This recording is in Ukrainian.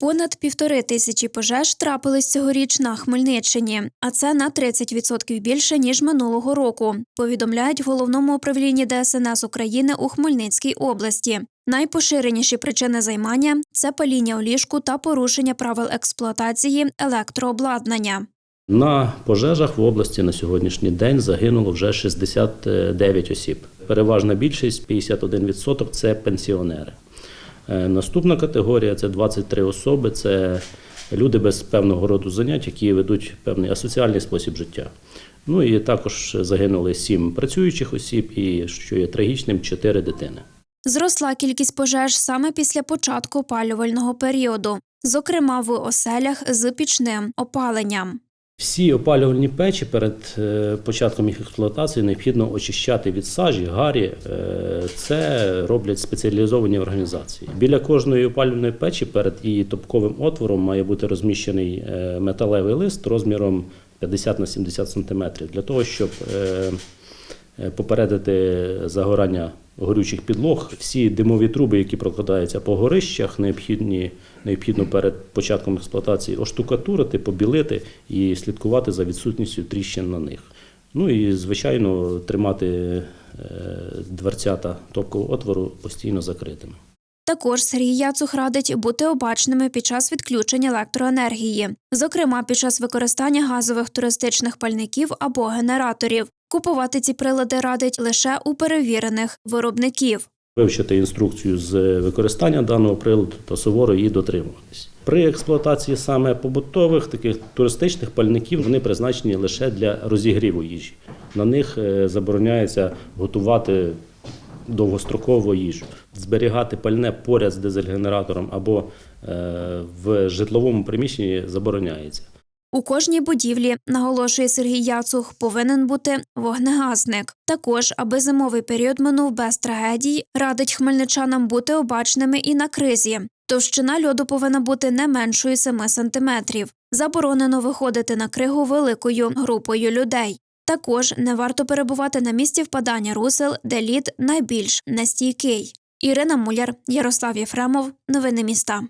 Понад півтори тисячі пожеж трапились цьогоріч на Хмельниччині, а це на 30% більше ніж минулого року. Повідомляють в головному управлінні ДСНС України у Хмельницькій області. Найпоширеніші причини займання це паління у ліжку та порушення правил експлуатації електрообладнання. На пожежах в області на сьогоднішній день загинуло вже 69 осіб. Переважна більшість 51% – це пенсіонери. Е, Наступна категорія це 23 особи. Це люди без певного роду занять, які ведуть певний асоціальний спосіб життя. Ну і також загинули 7 працюючих осіб, і що є трагічним, 4 дитини. Зросла кількість пожеж саме після початку опалювального періоду, зокрема в оселях з пічним опаленням. Всі опалювальні печі перед е, початком їх експлуатації необхідно очищати від сажі, гарі. Е, Це роблять спеціалізовані організації. Біля кожної опалювальної печі перед її топковим отвором має бути розміщений е, металевий лист розміром 50 на 70 см для того, щоб попередити загорання горючих підлог. Всі димові труби, які прокладаються по горищах, необхідні, необхідно перед початком експлуатації оштукатурити, побілити і слідкувати за відсутністю тріщин на них. Ну і, звичайно, тримати е, дверцята топкового отвору постійно закритими. Також Сергій Яцух радить бути обачними під час відключення електроенергії, зокрема під час використання газових туристичних пальників або генераторів. Купувати ці прилади радить лише у перевірених виробників. Вивчити інструкцію з використання даного приладу та суворо її дотримуватись. При експлуатації саме побутових таких туристичних пальників вони призначені лише для розігріву їжі. На них е, забороняється готувати довгострокову їжу. Зберігати пальне поряд з дизель-генератором або е, в житловому приміщенні забороняється. У кожній будівлі, наголошує Сергій Яцух, повинен бути вогнегасник. Також, аби зимовий період минув без трагедій, радить хмельничанам бути обачними і на кризі. Товщина льоду повинна бути не меншою 7 сантиметрів. Заборонено виходити на кригу великою групою людей. Також не варто перебувати на місці впадання русел, де лід найбільш нестійкий. Ірина Муляр, Ярослав Єфремов. Новини міста.